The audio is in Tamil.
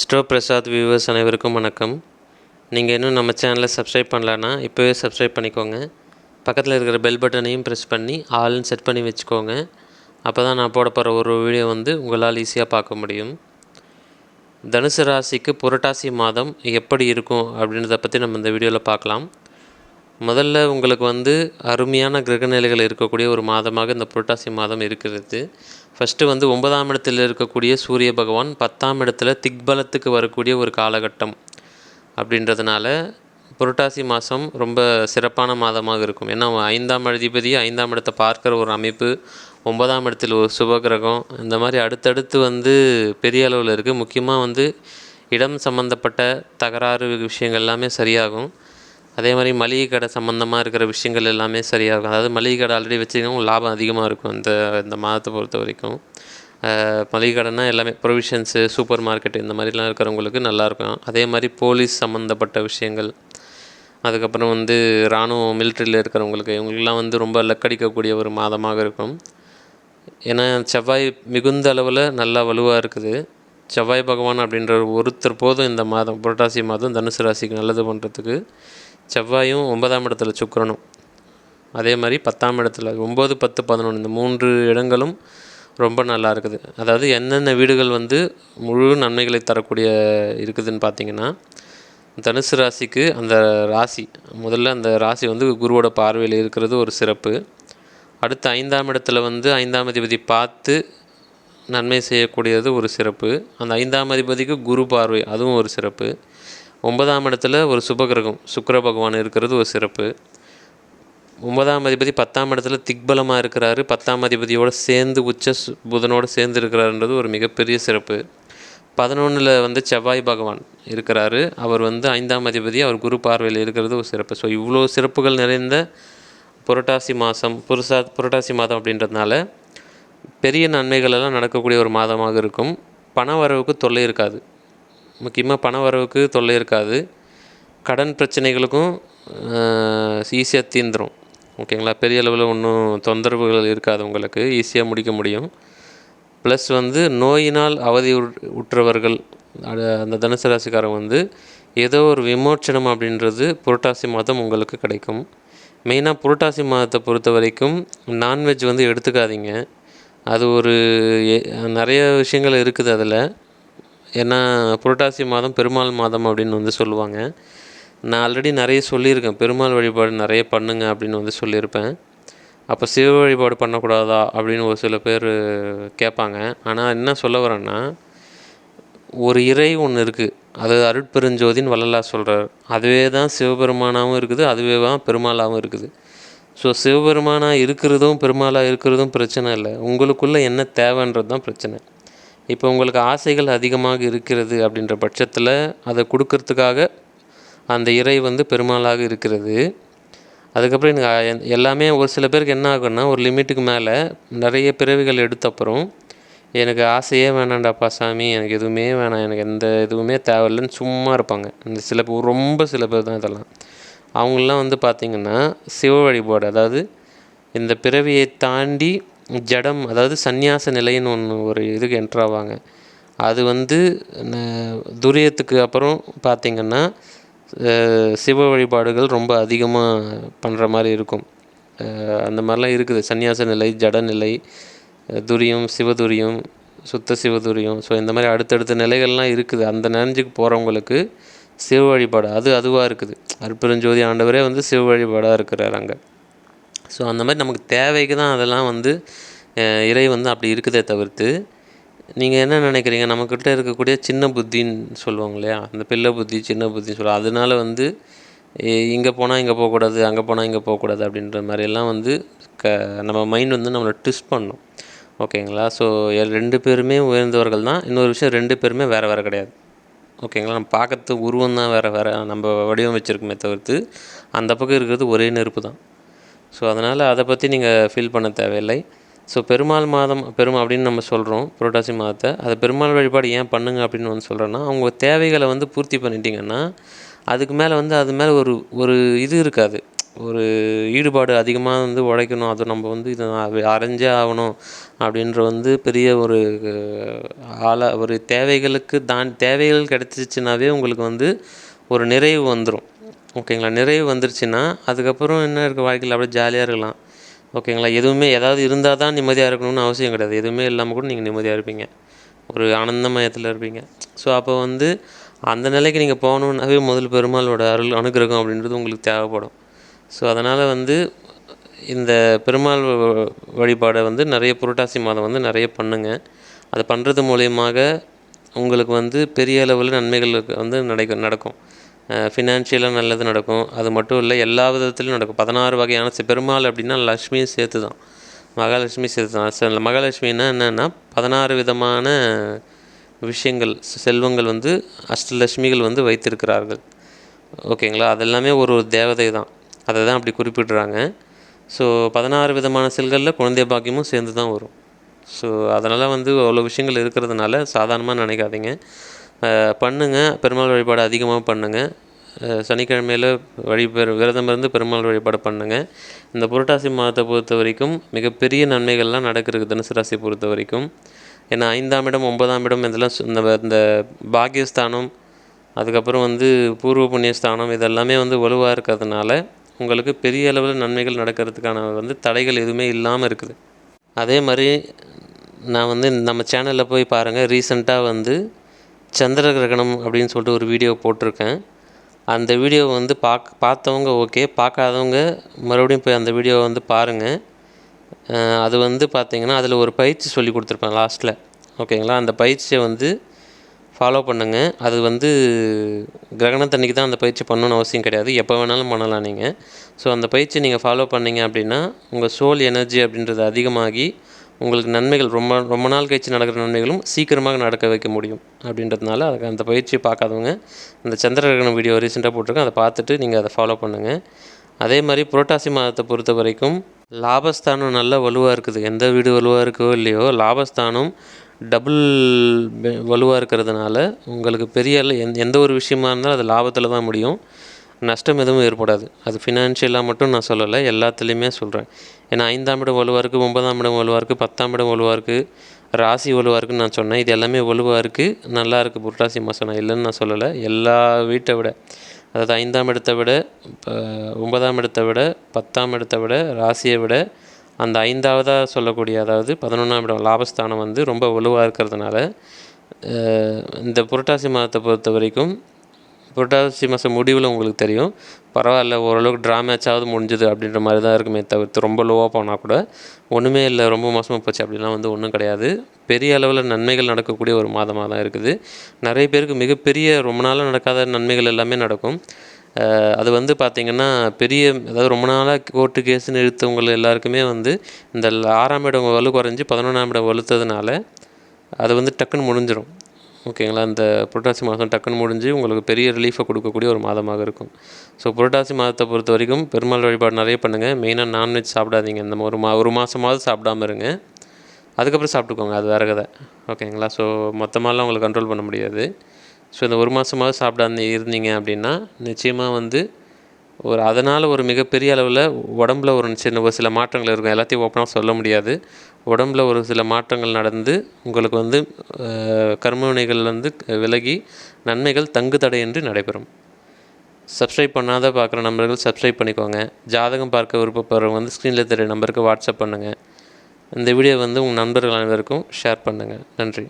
அஸ்ட்ரோ பிரசாத் வியூவர்ஸ் அனைவருக்கும் வணக்கம். நீங்கள் இன்னும் நம்ம சேனலை சப்ஸ்கிரைப் பண்ணலன்னா இப்போவே சப்ஸ்கிரைப் பண்ணிக்கோங்க. பக்கத்தில் இருக்கிற பெல் பட்டனையும் ப்ரெஸ் பண்ணி ஆல்னு செட் பண்ணி வச்சுக்கோங்க. அப்போ தான் நான் போட போகிற ஒரு வீடியோ வந்து உங்களால் ஈஸியாக பார்க்க முடியும். தனுசு ராசிக்கு புரட்டாசி மாதம் எப்படி இருக்கும் அப்படின்றத பற்றி நம்ம இந்த வீடியோவில் பார்க்கலாம். முதல்ல உங்களுக்கு வந்து அருமையான கிரகநிலைகள் இருக்கக்கூடிய ஒரு மாதமாக இந்த புரட்டாசி மாதம் இருக்கிறது. ஃபஸ்ட்டு வந்து ஒன்பதாம் இடத்தில் இருக்கக்கூடிய சூரிய பகவான் பத்தாம் இடத்துல திக்பலத்துக்கு வரக்கூடிய ஒரு காலகட்டம் அப்படின்றதுனால புரட்டாசி மாதம் ரொம்ப சிறப்பான மாதமாக இருக்கும். ஏன்னா ஐந்தாம் அதிபதி ஐந்தாம் இடத்தை பார்க்குற ஒரு அமைப்பு ஒன்பதாம் இடத்தில் ஒரு சுபகிரகம் இந்த மாதிரி அடுத்தடுத்து வந்து பெரிய அளவில் இருக்குது முக்கியமாக வந்து இடம் சம்மந்தப்பட்ட தகராறு விஷயங்கள் எல்லாமே சரியாகும். அதே மாதிரி மளிகை கடை சம்மந்தமாக இருக்கிற விஷயங்கள் எல்லாமே சரியாக இருக்கும் அதாவது மளிகை கடை ஆல்ரெடி வச்சுருக்கவங்க லாபம் அதிகமாக இருக்கும் இந்த இந்த மாதத்தை பொறுத்த வரைக்கும். மளிகை கடைனா எல்லாமே ப்ரொவிஷன்ஸு சூப்பர் மார்க்கெட் இந்த மாதிரிலாம் இருக்கிறவங்களுக்கு நல்லாயிருக்கும் அதே மாதிரி போலீஸ் சம்மந்தப்பட்ட விஷயங்கள். அதுக்கப்புறம் வந்து இராணுவம் மிலிட்ரியில் இருக்கிறவங்களுக்கு இவங்களுக்குலாம் வந்து ரொம்ப லக்கடிக்கக்கூடிய ஒரு மாதமாக இருக்கும். ஏன்னா செவ்வாய் மிகுந்த அளவில் நல்லா வலுவாக இருக்குது. செவ்வாய் பகவான் அப்படின்ற ஒருத்தர் போதும் இந்த மாதம் புரட்டாசி மாதம் தனுசு ராசிக்கு நல்லது பண்ணுறதுக்கு செவ்வாயும் ஒன்பதாம் இடத்துல சுக்கரனும். அதே மாதிரி பத்தாம் இடத்துல ஒம்பது பத்து பதினொன்று இந்த மூன்று இடங்களும் ரொம்ப நல்லா இருக்குது. அதாவது என்னென்ன வீடுகள் வந்து முழு நன்மைகளை தரக்கூடிய இருக்குதுன்னு பார்த்தீங்கன்னா தனுசு ராசிக்கு அந்த ராசி முதல்ல அந்த ராசி வந்து குருவோட பார்வையில் இருக்கிறது ஒரு சிறப்பு. அடுத்து ஐந்தாம் இடத்துல வந்து ஐந்தாம் அதிபதி பார்த்து நன்மை செய்யக்கூடியது ஒரு சிறப்பு. அந்த ஐந்தாம் அதிபதிக்கு குரு பார்வை அதுவும் ஒரு சிறப்பு. ஒன்பதாம் இடத்துல ஒரு சுபகிரகம். சுக்கர பகவான் இருக்கிறது ஒரு சிறப்பு. ஒன்பதாம் அதிபதி பத்தாம் இடத்துல திக்பலமாக இருக்கிறாரு. பத்தாம் அதிபதியோடு சேர்ந்து உச்ச புதனோடு சேர்ந்து இருக்கிறாருன்றது ஒரு மிகப்பெரிய சிறப்பு. பதினொன்றில் வந்து செவ்வாய் பகவான் இருக்கிறாரு. அவர் வந்து ஐந்தாம் அதிபதி அவர் குரு பார்வையில் இருக்கிறது ஒரு சிறப்பு. ஸோ இவ்வளோ சிறப்புகள் நிறைந்த புரட்டாசி மாதம் புருஷா புரட்டாசி மாதம் அப்படின்றதுனால பெரிய நன்மைகள் எல்லாம் நடக்கக்கூடிய ஒரு மாதமாக இருக்கும். பண வரவுக்கு தொல்லை இருக்காது. முக்கியமாக பண வரவுக்கு தொல்லை இருக்காது. கடன் பிரச்சனைகளுக்கும் ஈஸியாக தீந்துரும். ஓகேங்களா? பெரிய அளவில் ஒன்றும் தொந்தரவுகள் இருக்காது உங்களுக்கு. ஈஸியாக முடிக்க முடியும். ப்ளஸ் வந்து நோயினால் அவதி உற்றவர்கள் அந்த தனுசு ராசிக்காரன் வந்து ஏதோ ஒரு விமோச்சனம் அப்படின்றது புரட்டாசி மாதம் உங்களுக்கு கிடைக்கும். மெயினாக புரட்டாசி மாதத்தை பொறுத்த வரைக்கும் நான்வெஜ் வந்து எடுத்துக்காதீங்க. அது ஒரு நிறைய விஷயங்கள் இருக்குது அதில். ஏன்னா புரட்டாசி மாதம் பெருமாள் மாதம் அப்படின்னு வந்து சொல்லுவாங்க. நான் ஆல்ரெடி நிறைய சொல்லியிருக்கேன். பெருமாள் வழிபாடு நிறைய பண்ணுங்க அப்படின்னு வந்து சொல்லியிருப்பேன். அப்போ சிவ வழிபாடு பண்ணக்கூடாதா அப்படின்னு ஒரு சில பேர் கேட்பாங்க. ஆனால் என்ன சொல்ல வரேன்னா ஒரு இறை ஒன்று இருக்குது அது அருட்பெருஞ்சோதின்னு வள்ளலா சொல்கிறார் அதுவே தான் சிவபெருமானாகவும் இருக்குது அதுவே தான் பெருமாளாகவும் இருக்குது. ஸோ சிவபெருமானாக இருக்கிறதும் பெருமாளாக இருக்கிறதும் பிரச்சனை இல்லை. உங்களுக்குள்ளே என்ன தேவைன்றது தான் பிரச்சனை. இப்போ உங்களுக்கு ஆசைகள் அதிகமாக இருக்கிறது அப்படின்ற பட்சத்தில் அதை கொடுக்கறதுக்காக அந்த இறை வந்து பெருமாளாக இருக்கிறது. அதுக்கப்புறம் எனக்கு எல்லாமே ஒரு சில பேருக்கு என்ன ஆகும்னா ஒரு லிமிட்டுக்கு மேலே நிறைய பிறவிகள் எடுத்தப்புறம் எனக்கு ஆசையே வேணாண்டாப்பா சாமி எனக்கு எதுவுமே வேணாம் எனக்கு எந்த எதுவுமே தேவையில்லைன்னு சும்மா இருப்பாங்க. இந்த சில பேர் ரொம்ப சில பேர் தான் இதெல்லாம். அவங்களாம் வந்து பார்த்திங்கன்னா சிவ வழிபாடு அதாவது இந்த பிறவியை தாண்டி ஜடம் அதாவது சந்நியாச நிலைன்னு ஒன்று ஒரு இதுக்கு என்ட்ரு ஆவாங்க. அது வந்து துரியத்துக்கு அப்புறம் பார்த்திங்கன்னா சிவ வழிபாடுகள் ரொம்ப அதிகமாக பண்ணுற மாதிரி இருக்கும். அந்த மாதிரிலாம் இருக்குது. சந்நியாச நிலை ஜடநிலை துரியம் சிவதுரியம் சுத்த சிவதுரியம் ஸோ இந்த மாதிரி அடுத்தடுத்த நிலைகள்லாம் இருக்குது. அந்த நினைஞ்சுக்கு போகிறவங்களுக்கு சிவ வழிபாடு அது அதுவாக இருக்குது. அற்புதஞ்சோதி ஆண்டவரே வந்து சிவ வழிபாடாக இருக்கிறார் அங்கே. ஸோ அந்த மாதிரி நமக்கு தேவைக்கு தான் அதெல்லாம் வந்து இறை வந்து அப்படி இருக்குதே தவிர்த்து நீங்கள் என்ன நினைக்கிறீங்க? நம்மக்கிட்ட இருக்கக்கூடிய சின்ன புத்தின்னு சொல்லுவாங்க இல்லையா? அந்த பிள்ளை புத்தி சின்ன புத்தின்னு சொல்லுவாங்க. அதனால வந்து இங்கே போனால் இங்கே போகக்கூடாது அங்கே போனால் இங்கே போகக்கூடாது அப்படின்ற மாதிரியெல்லாம் வந்து க நம்ம மைண்ட் வந்து நம்மளை ட்விஸ்ட் பண்ணும். ஓகேங்களா? ஸோ ரெண்டு பேருமே உயர்ந்தவர்கள் தான். இன்னொரு விஷயம் ரெண்டு பேருமே வேறு வேறு கிடையாது. ஓகேங்களா? நம்ம பார்க்கறது உருவம் தான் வேறு வேறு. நம்ம வடிவம் வச்சுருக்குமே தவிர்த்து அந்த பக்கம் இருக்கிறது ஒரே நெருப்பு தான். ஸோ அதனால் அதை பற்றி நீங்கள் ஃபீல் பண்ண தேவையில்லை. ஸோ பெருமாள் மாதம் பெரும் அப்படின்னு நம்ம சொல்கிறோம் புரட்டாசி மாதத்தை. அதை பெருமாள் வழிபாடு ஏன் பண்ணுங்க அப்படின்னு வந்து சொல்கிறேன்னா அவங்க தேவைகளை வந்து பூர்த்தி பண்ணிட்டீங்கன்னா அதுக்கு மேலே வந்து அது மேலே ஒரு ஒரு இது இருக்காது. ஒரு ஈடுபாடு அதிகமாக வந்து உழைக்கணும். அது நம்ம வந்து இதை அரைஞ்சே ஆகணும் அப்படின்ற வந்து பெரிய ஒரு ஆள ஒரு தேவைகளுக்கு தான் தேவைகள் கிடச்சிச்சினாவே உங்களுக்கு வந்து ஒரு நிறைவு வந்துடும் ஓகேங்களா? நிறைவு வந்துருச்சுன்னா அதுக்கப்புறம் என்ன இருக்குது வாழ்க்கையில்? அப்படியே ஜாலியாக இருக்கலாம். ஓகேங்களா? எதுவுமே ஏதாவது இருந்தால் தான் நிம்மதியாக இருக்கணும்னு அவசியம் கிடையாது. எதுவுமே இல்லாமல் கூட நீங்கள் நிம்மதியாக இருப்பீங்க. ஒரு ஆனந்தமயத்தில் இருப்பீங்க. ஸோ அப்போ வந்து அந்த நிலைக்கு நீங்கள் போகணுன்னாவே முதல் பெருமாளோட அருள் அனுகிரகம் அப்படின்றது உங்களுக்கு தேவைப்படும். ஸோ அதனால் வந்து இந்த பெருமாள் வ- வழிபாடை வந்து நிறைய புரட்டாசி மாதம் வந்து நிறைய பண்ணுங்க. அதை பண்ணுறது மூலயமாக உங்களுக்கு வந்து பெரிய அளவில் நன்மைகள் வந்து நடக்கும் நடக்கும். ஃபினான்ஷியலாக நல்லது நடக்கும். அது மட்டும் இல்லை எல்லா விதத்துலையும் நடக்கும். பதினாறு வகையான பெருமாள் அப்படின்னா லக்ஷ்மியும் சேர்த்து தான் மகாலட்சுமி சேர்த்து தான் ச- மகாலட்சுமின்னா என்னென்னா பதினாறு விதமான விஷயங்கள் செல்வங்கள் வந்து அஷ்டலட்சுமிகள் வந்து வைத்திருக்கிறார்கள். ஓகேங்களா? அதெல்லாமே ஒரு ஒரு தேவதை தான். அதை தான் அப்படி குறிப்பிடுறாங்க. ஸோ பதினாறு விதமான செல்களில் குழந்தை பாக்கியமும் சேர்ந்து தான் வரும். ஸோ அதனால் வந்து அவ்வளோ விஷயங்கள் இருக்கிறதுனால சாதாரணமாக நினைக்காதீங்க. பண்ணுங்கள் பெருமாள் வழிபாடு அதிகமாக பண்ணுங்கள் சனிக்கிழமையில் வழிபெற விரதம் இருந்து பெருமாள் வழிபாடு பண்ணுங்க. இந்த புரட்டாசி மாதத்தை பொறுத்த வரைக்கும் மிகப்பெரிய நன்மைகள்லாம் நடக்கிறது தனுசு ராசியை பொறுத்த வரைக்கும். ஏன்னா ஐந்தாம் இடம் ஒன்பதாம் இடம் இதெல்லாம் இந்த இந்த பாக்கியஸ்தானம் அதுக்கப்புறம் வந்து பூர்வ புண்ணியஸ்தானம் இதெல்லாமே வந்து வலுவாக இருக்கிறதுனால உங்களுக்கு பெரிய அளவில் நன்மைகள் நடக்கிறதுக்கான வந்து தடைகள் எதுவுமே இல்லாமல் இருக்குது. அதே மாதிரி நான் வந்து நம்ம சேனலில் போய் பாருங்கள் ரீசெண்டாக வந்து சந்திர கிரகணம் அப்படின்னு சொல்லிட்டு ஒரு வீடியோ போட்டிருக்கேன். அந்த வீடியோ வந்து பார்க்க பார்த்தவங்க ஓகே பார்க்காதவங்க மறுபடியும் போய் அந்த வீடியோவை வந்து பாருங்கள் அது வந்து பார்த்திங்கன்னா அதில் ஒரு பயிற்சி சொல்லி கொடுத்துருப்பேன் லாஸ்ட்டில் ஓகேங்களா அந்த பயிற்சியை வந்து ஃபாலோ பண்ணுங்கள் அது வந்து கிரகணத்தன்னைக்கு தான் அந்த பயிற்சி பண்ணணும்னு அவசியம் கிடையாது. எப்போ வேணாலும் பண்ணலாம் நீங்கள் ஸோ அந்த பயிற்சி நீங்கள் ஃபாலோ பண்ணிங்க அப்படின்னா உங்கள் சோல் எனர்ஜி அப்படின்றது அதிகமாகி உங்களுக்கு நன்மைகள் ரொம்ப ரொம்ப நாள் கழிச்சு நடக்கிற நன்மைகளும் சீக்கிரமாக நடக்க வைக்க முடியும் அப்படின்றதுனால அதுக்கு அந்த பயிற்சியை பார்க்காதவங்க அந்த சந்திரகிரகணம் வீடியோ ரீசெண்டாக போட்டிருக்கேன் அதை பார்த்துட்டு நீங்கள் அதை ஃபாலோ பண்ணுங்கள் அதே மாதிரி புரட்டாசி மாதத்தை பொறுத்த வரைக்கும் லாபஸ்தானம் நல்லா வலுவாக இருக்குது. எந்த வீடு வலுவாக இருக்கோ இல்லையோ லாபஸ்தானம் டபுள் வலுவாக இருக்கிறதுனால உங்களுக்கு பெரிய எந்த ஒரு விஷயமா இருந்தாலும் அது லாபத்தில் தான் முடியும். நஷ்டம் எதுவும் ஏற்படாது. அது ஃபினான்ஷியலாக மட்டும் நான் சொல்லலை எல்லாத்துலேயுமே சொல்கிறேன் ஏன்னா ஐந்தாம் இடம் வலுவாக இருக்குது ஒன்பதாம் இடம் வலுவாக இருக்குது பத்தாம் இடம் வலுவாக இருக்குது ராசி வலுவாக இருக்குன்னு நான் சொன்னேன். இது எல்லாமே வலுவாக இருக்குது நல்லா இருக்குது புரட்டாசி மாதம் நான் இல்லைன்னு நான் சொல்லலை. எல்லா வீட்டை விட அதாவது ஐந்தாம் இடத்தை விட இப்போ ஒன்பதாம் இடத்தை விட பத்தாம் இடத்தை விட ராசியை விட அந்த ஐந்தாவதாக சொல்லக்கூடிய அதாவது பதினொன்றாம் இடம் லாபஸ்தானம் வந்து ரொம்ப வலுவாக இருக்கிறதுனால இந்த புரட்டாசி மாதத்தை பொறுத்த வரைக்கும் புரட்டாசி மாதம் முடிவில் உங்களுக்கு தெரியும். பரவாயில்ல ஓரளவுக்கு ட்ரா மேட்சாவது முடிஞ்சுது அப்படின்ற மாதிரி தான் இருக்குமே தவிர்த்து ரொம்ப லோவாக போனால் கூட. ஒன்றுமே இல்லை ரொம்ப மோசமாக போச்சு அப்படிலாம் வந்து ஒன்றும் கிடையாது. பெரிய அளவில் நன்மைகள் நடக்கக்கூடிய ஒரு மாதமாக தான் இருக்குது. நிறைய பேருக்கு மிகப்பெரிய ரொம்ப நாளாக நடக்காத நன்மைகள் எல்லாமே நடக்கும். அது வந்து பார்த்திங்கன்னா பெரிய அதாவது ரொம்ப நாளாக கோர்ட்டு கேஸுன்னு இழுத்தவங்க எல்லாருக்குமே வந்து இந்த ஆறாம் இடம் வலு குறைஞ்சி பதினொன்றாம் இடம் வலுத்ததுனால அது வந்து டக்குன்னு முடிஞ்சிடும் ஓகேங்களா? இந்த புரட்டாசி மாதம் டக்குன்னு முடிஞ்சு உங்களுக்கு பெரிய ரிலீஃபை கொடுக்கக்கூடிய ஒரு மாதமாக இருக்கும். ஸோ புரட்டாசி மாதத்தை பொறுத்த வரைக்கும் பெருமாள் வழிபாடு நிறைய பண்ணுங்கள் மெயினாக நான்வெஜ் சாப்பிடாதீங்க. இந்த ஒரு மா ஒரு மாதமாவது சாப்பிடாம இருங்க. அதுக்கப்புறம் சாப்பிட்டுக்கோங்க. அது வேறு கதை. ஓகேங்களா? ஸோ மொத்தமாலாம் உங்களை கண்ட்ரோல் பண்ண முடியாது. ஸோ இந்த ஒரு மாதமாவது சாப்பிடாம இருந்தீங்க அப்படின்னா நிச்சயமாக வந்து ஒரு அதனால் ஒரு மிகப்பெரிய அளவில் உடம்புல ஒரு சின்ன ஒரு சில மாற்றங்கள் இருக்கும். எல்லாத்தையும் ஓப்பனாக சொல்ல முடியாது. உடம்புல ஒரு சில மாற்றங்கள் நடந்து உங்களுக்கு வந்து கர்மவினைகள் வந்து விலகி நன்மைகள் தங்கு தடையின்றி நடைபெறும். சப்ஸ்கிரைப் பண்ணாத பார்க்குற நம்பர்கள் சப்ஸ்கிரைப் பண்ணிக்கோங்க. ஜாதகம் பார்க்க விருப்பப்படுறவங்க வந்து ஸ்க்ரீனில் தெரிய நம்பருக்கு வாட்ஸ்அப் பண்ணுங்கள் இந்த வீடியோ வந்து உங்கள் நண்பர்கள் அனைவருக்கும் ஷேர் பண்ணுங்கள் நன்றி.